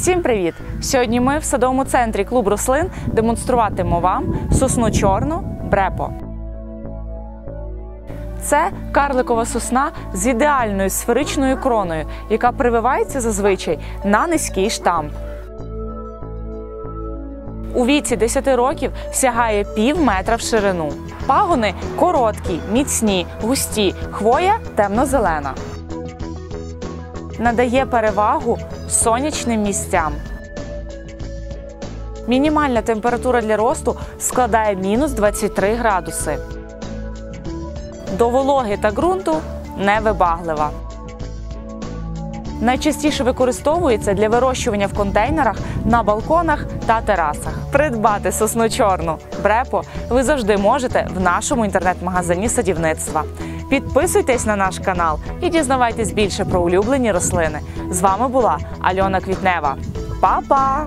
Всім привіт! Сьогодні ми в садовому центрі клуб рослин демонструватимемо вам сосну чорну брепо. Це карликова сосна з ідеальною сферичною кроною, яка прививається зазвичай на низький штамп. У віці 10 років сягає пів метра в ширину. Пагони короткі, міцні, густі, хвоя темно-зелена. Надає перевагу сонячним місцям. Мінімальна температура для росту складає мінус 23 градуси. До вологи та ґрунту невибаглива. Найчастіше використовується для вирощування в контейнерах на балконах та терасах. Придбати сосну чорну брепо ви завжди можете в нашому інтернет-магазині садівництва. Підписуйтесь на наш канал і дізнавайтесь більше про улюблені рослини. З вами була Альона Квітнева. Па-па!